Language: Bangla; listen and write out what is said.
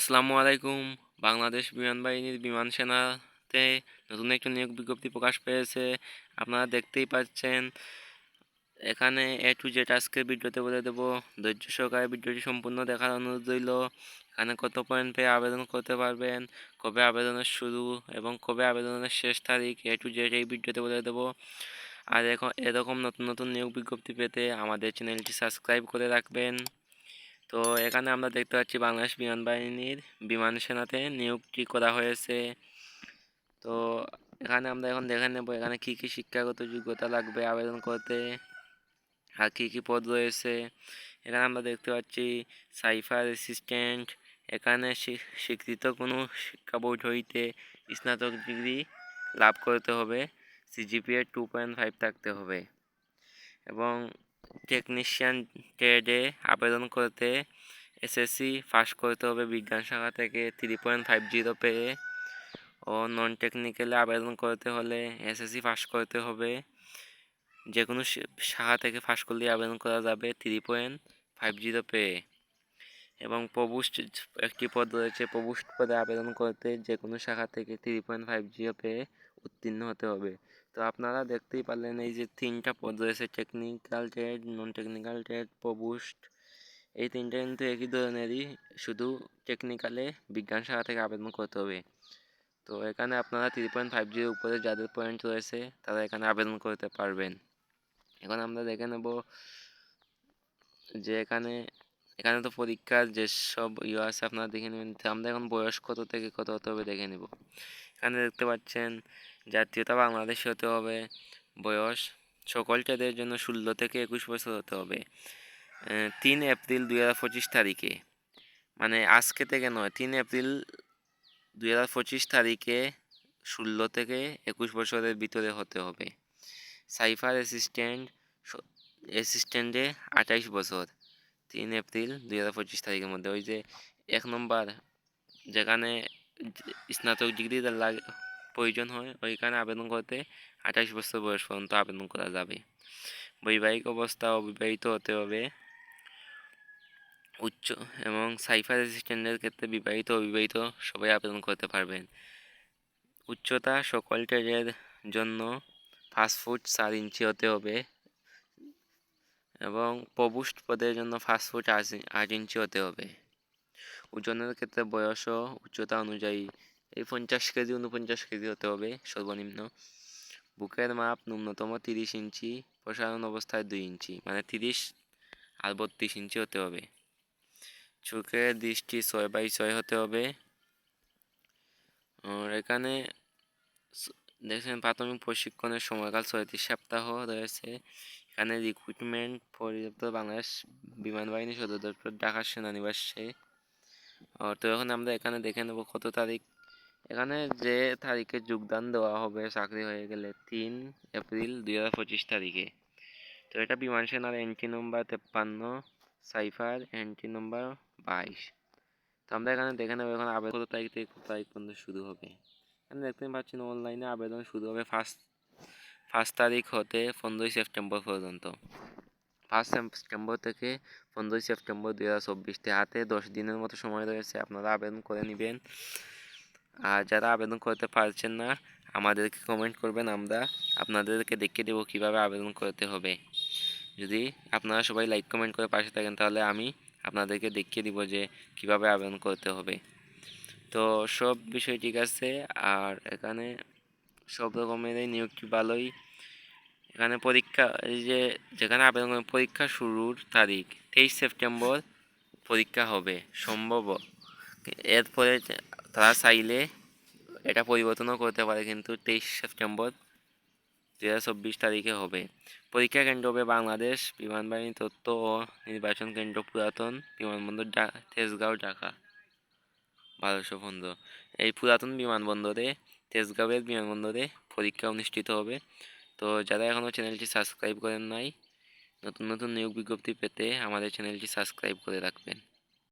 আসসালামু আলাইকুম। বাংলাদেশ বিমান বাহিনীর বিমান সেনাতে নতুন একটি নিয়োগ বিজ্ঞপ্তি প্রকাশ পেয়েছে। আপনারা দেখতেই পাচ্ছেন, এখানে এ টু জেড আজকের ভিডিওতে বলে দেবো, ধৈর্য সহকারে ভিডিওটি সম্পূর্ণ দেখার অনুরোধ রইল। এখানে কত পয়েন্ট পেয়ে আবেদন করতে পারবেন, কবে আবেদনের শুরু এবং কবে আবেদনের শেষ তারিখ এ টু জেড এই ভিডিওতে বলে দেবো। আর এখন এরকম নতুন নতুন নিয়োগ বিজ্ঞপ্তি পেতে আমাদের চ্যানেলটি সাবস্ক্রাইব করে রাখবেন। তো এখানে আমরা দেখতে পাচ্ছি বাংলাদেশ বিমান বাহিনীর বিমান সেনাতে নিয়োগটি করা হয়েছে। তো এখানে আমরা এখন দেখে নেব এখানে কী কী শিক্ষাগত যোগ্যতা লাগবে, আবেদন করতে আর কী কী পদ রয়েছে। এখানে আমরা দেখতে পাচ্ছি সাইফার অ্যাসিস্ট্যান্ট, এখানে স্বীকৃত কোনো শিক্ষা বোর্ড হইতে স্নাতক ডিগ্রি লাভ করতে হবে, সিজিপিএ টু পয়েন্ট ফাইভ থাকতে হবে। এবং টেকনিশিয়ান ট্রেডে আবেদন করতে এসএসসি পাস করতে হবে। বিজ্ঞান শাখা থেকে থ্রি পয়েন্ট ফাইভ জিরো পেয়ে। ও নন টেকনিক্যালে আবেদন করতে হলে এসএসসি পাস করতে হবে। যে কোনো শাখা থেকে পাস করলে আবেদন করা যাবে থ্রি পয়েন্ট ফাইভ জিরো পেয়ে। এবং প্রবুস্ট একটি পদ রয়েছে প্রবুস্ট পদে আবেদন করতে যে কোনো শাখা থেকে থ্রি পয়েন্ট ফাইভ জিরো পেয়ে। উত্তীর্ণ হতে হবে। তো আপনারা দেখতেই পারলেন এই যে তিনটা পদ রয়েছে technical trade non technical trade প্রবুস্ট এই তিনটা কিন্তু একই ধরনেরই, শুধু টেকনিক্যালে বিজ্ঞান শাখা থেকে আবেদন করতে হবে। তো এখানে আপনারা থ্রি পয়েন্ট ফাইভ জির উপরে যাদের পয়েন্ট রয়েছে, তারা এখানে আবেদন করতে পারবেন। এখন আমরা দেখে নেব যে এখানে এখানে তো পরীক্ষার যেসব ইয়ে আছে আপনারা দেখে নেবেন। আমরা এখন বয়স কত থেকে কত হতে হবে দেখে নেব। এখানে দেখতে পাচ্ছেন জাতীয়তা বাংলাদেশি হতে হবে, বয়স সকল ট্রেডের জন্য ষোলো থেকে একুশ বছর হতে হবে। তিন এপ্রিল দুই হাজার পঁচিশ তারিখে মানে আজকে থেকে নয়, তিন এপ্রিল দুই হাজার পঁচিশ তারিখে ষোলো থেকে একুশ বছরের ভিতরে হতে হবে। সাইফার অ্যাসিস্ট্যান্ট অ্যাসিস্ট্যান্টে আঠাইশ বছর, তিন এপ্রিল দুই হাজার পঁচিশ তারিখের মধ্যে। ওই যে এক নম্বর, যেখানে স্নাতক ডিগ্রি লাগে প্রয়োজন হয়, ওইখানে আবেদন করতে আঠাশ বছর বয়স পর্যন্ত আবেদন করা যাবে। বৈবাহিক অবস্থা অবিবাহিত হতে হবে। উচ্চ এবং সাইফার অ্যাসিস্ট্যান্টের ক্ষেত্রে বিবাহিত, অবিবাহিত সবাই আবেদন করতে পারবেন। উচ্চতা, সকল ট্রেডের জন্য ফাস্ট ফুড চার ইঞ্চি হতে হবে এবং প্রবুষ্ট পদের জন্য ফাস্ট ফুট আট ইঞ্চি হতে হবে। ওজনের ক্ষেত্রে বয়স ও উচ্চতা অনুযায়ী এই পঞ্চাশ কেজি উনপঞ্চাশ কেজি হতে হবে সর্বনিম্ন। বুকের মাপ ন্যূনতম তিরিশ ইঞ্চি প্রসারণ অবস্থায় দুই ইঞ্চি মানে তিরিশ আর বত্রিশ ইঞ্চি হতে হবে। চোখের দৃষ্টি ছয় বাই ছয় হতে হবে। আর এখানে দেখছেন প্রাথমিক প্রশিক্ষণের সময়কাল ছয়ত্রিশ সপ্তাহ রয়েছে। এখানে রিক্রুটমেন্ট পরিদপ্তর বাংলাদেশ বিমান বাহিনী সদর দপ্তর ঢাকা সেনানিবাসে। তো এখন আমরা এখানে দেখে নেব কত তারিখ এখানে যে তারিখে যোগদান দেওয়া হবে চাকরি হয়ে গেলে তিন এপ্রিল দুই হাজার পঁচিশ তারিখে। তো এটা বিমান সেনার এন্ট্রি নম্বর তেপ্পান্ন, সাইফার এন্ট্রি নম্বর বাইশ। তো আমরা এখানে দেখে নেব এখন আবেদন কত তারিখ থেকে কত তারিখ পর্যন্ত শুরু হবে। এখানে দেখতে পাচ্ছেন অনলাইনে আবেদন শুরু হবে ফার্স্ট ফার্স্ট তারিখ হতে পনেরোই সেপ্টেম্বর পর্যন্ত। ফার্স্ট সেপ্টেম্বর থেকে পনেরোই সেপ্টেম্বর দু হাজার চব্বিশতে হাতে দশ দিনের মতো সময় রয়েছে, আপনারা আবেদন করে নেবেন। আর যারা আবেদন করতে পারছেন না, আমাদেরকে কমেন্ট করবেন, আমরা আপনাদেরকে দেখিয়ে দেবো কীভাবে আবেদন করতে হবে। যদি আপনারা সবাই লাইক কমেন্ট করে পাশে থাকেন, তাহলে আমি আপনাদেরকে দেখিয়ে দিব যে কীভাবে আবেদন করতে হবে। তো সব বিষয় ঠিক আছে, আর এখানে সব রকমের এই নিয়োগটি ভালোই এখানে পরীক্ষা, এই যে যেখানে আবেদন পরীক্ষা শুরুর তারিখ, তেইশ সেপ্টেম্বর পরীক্ষা হবে, সম্ভব। এরপরে তারা চাইলে এটা পরিবর্তনও করতে পারে কিন্তু তেইশ সেপ্টেম্বর দু চব্বিশ তারিখে হবে। পরীক্ষা কেন্দ্র হবে বাংলাদেশ, বিমান বাহিনী, তথ্য ও নির্বাচন কেন্দ্র পুরাতন বিমানবন্দর তেজগাঁও, ঢাকা। বারোশো পনেরো এই পুরাতন বিমানবন্দরে তেজগাঁওয়ের বিমানবন্দরে পরীক্ষা অনুষ্ঠিত হবে। তো যারা এখনও চ্যানেলটি সাবস্ক্রাইব করেন নাই, নতুন নতুন নিয়োগ বিজ্ঞপ্তি পেতে আমাদের চ্যানেলটি সাবস্ক্রাইব করে রাখবেন।